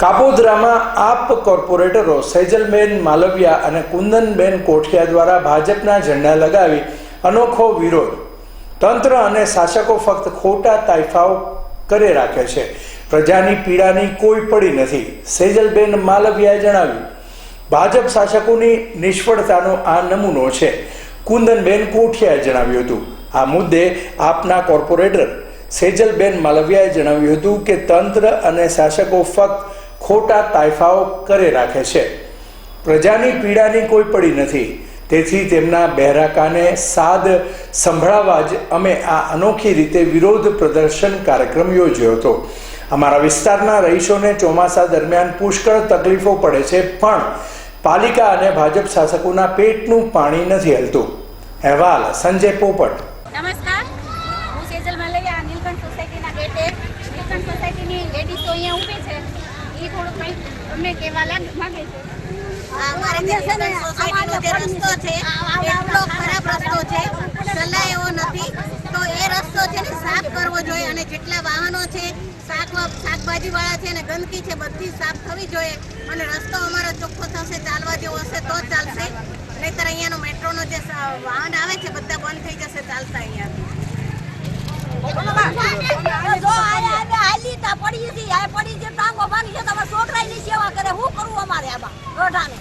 કાપોદ્રામાં આપ કોર્પોરેટરો સૈજલબેન માલવિયા અને કુંદનબેન કોઠિયા દ્વારા ભાજપના ઝંડા લગાવી અનોખો વિરોધ. તંત્ર અને શાસકો ફક્ત ખોટા તાઇફાઓ કરે રાખે છે. પ્રજાની પીડાની કોઈ પડી નથી, સેજલબેન માલવિયાએ જણાવ્યું. ભાજપ શાસકોની નિષ્ફળતાનો આ નમૂનો છે, કુંદનબેન કોઠિયાએ જણાવ્યું હતું. આ મુદ્દે આપના કોર્પોરેટર સેજલબેન માલવિયાએ જણાવ્યું હતું કે તંત્ર અને શાસકો ફક્ત ખોટા તાયફાઓ કરે રાખે છે. પ્રજાની પીડાની કોઈ પડી નથી. તેથી તેમના બહેરાકાને સાદ સંભળાવવા જ અમે આ અનોખી રીતે વિરોધ પ્રદર્શન કાર્યક્રમ યોજ્યો હતો. અમારા વિસ્તારના રહીશોને ચોમાસા દરમિયાન પુષ્કળ તકલીફો પડે છે, પણ પાલિકા અને ભાજપ શાસકોના પેટનું પાણી નથી હલતું. અહેવાલ સંજય પોપટ. નમસ્કાર. એ થોડું કંઈક તમને કહેવા લાગ છે. અમારે જે જે રસ્તો છે એટલો ખરાબ રસ્તો છે સલાહ એવો નથી. તો એ રસ્તો છે ને સાફ કરવો જોઈએ અને જેટલા વાહનો છે શાક શાકભાજી વાળા છે ને ગંદકી છે બધી સાફ થવી જોઈએ. અને રસ્તો અમારો ચોખ્ખો થશે ચાલવા જેવો હશે તો ચાલશે. નહીતર અહીંયાનો મેટ્રોનો જે વાહન આવે છે બધા બંધ થઈ જશે ચાલતા અહીંયા જો આયા અમે હાલી તા પડી હતી આ પડી જે ટાંગો ભાંગી છે તમે છોકરાની સેવા કરે શું કરવું અમારે આમાં રોઢાને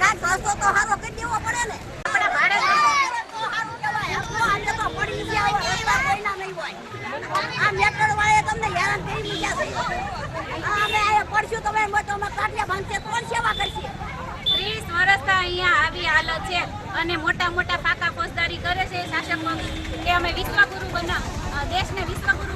કાંઈક રસ્તો તો સારો કરી દેવો પડે ને આપણે ભાડે તો સારું કહેવાય. આમ આજે તો પડી ગયા હોય, રસ્તા કોઈના નહીં હોય. આ મેટર વાળાએ તમને હેરાન કરી મૂક્યા છે. અમે પડશું તમે કોણ સેવા કરશે ત્રીસ વર્ષથી અહીંયા આવી હાલત છે અને મોટા મોટા પાકા ફોજદારી કરે છે શાસકો કે અમે વિશ્વગુરુ બનાવ દેશને વિશ્વગુરુ